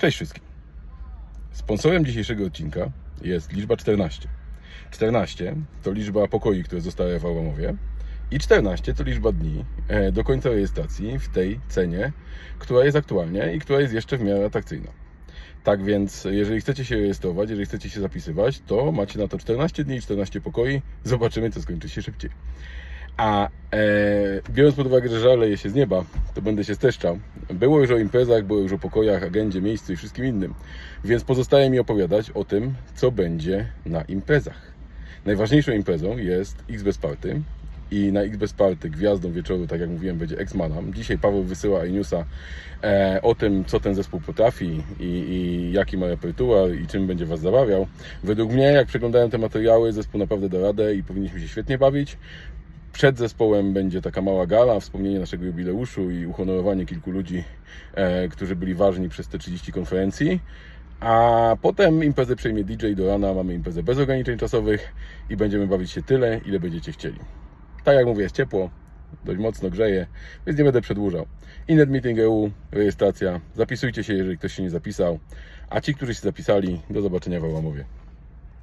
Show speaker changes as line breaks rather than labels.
Cześć wszystkim. Sponsorem dzisiejszego odcinka jest liczba 14. 14 to liczba pokoi, które zostały w Ałamowie i 14 to liczba dni e, do końca rejestracji w tej cenie, która jest aktualnie i która jest jeszcze w miarę atrakcyjna. Tak więc, jeżeli chcecie się rejestrować, jeżeli chcecie się zapisywać, to macie na to 14 dni i 14 pokoi. Zobaczymy, co skończy się szybciej. A biorąc pod uwagę, że żal się z nieba, to będę się streszczał. Było już o imprezach, było już o pokojach, agendzie, miejscu i wszystkim innym. Więc pozostaje mi opowiadać o tym, co będzie na imprezach. Najważniejszą imprezą jest XBS Party. I na XBS Party gwiazdą wieczoru, tak jak mówiłem, będzie Ex-Manam. Dzisiaj Paweł wysyła iNewsa e, o tym, co ten zespół potrafi i, i jaki ma repertuar i czym będzie Was zabawiał. Według mnie, jak przeglądałem te materiały, zespół naprawdę da radę i powinniśmy się świetnie bawić. Przed zespołem będzie taka mała gala, wspomnienie naszego jubileuszu i uhonorowanie kilku ludzi, e, którzy byli ważni przez te 30 konferencji. A potem imprezę przejmie DJ do rana, mamy imprezę bez ograniczeń czasowych i będziemy bawić się tyle, ile będziecie chcieli. Tak jak mówię, jest ciepło, dość mocno grzeje, więc nie będę przedłużał. Innet Meeting EU, rejestracja. Zapisujcie się, jeżeli ktoś się nie zapisał. A ci, którzy się zapisali, do zobaczenia w Ałamowie.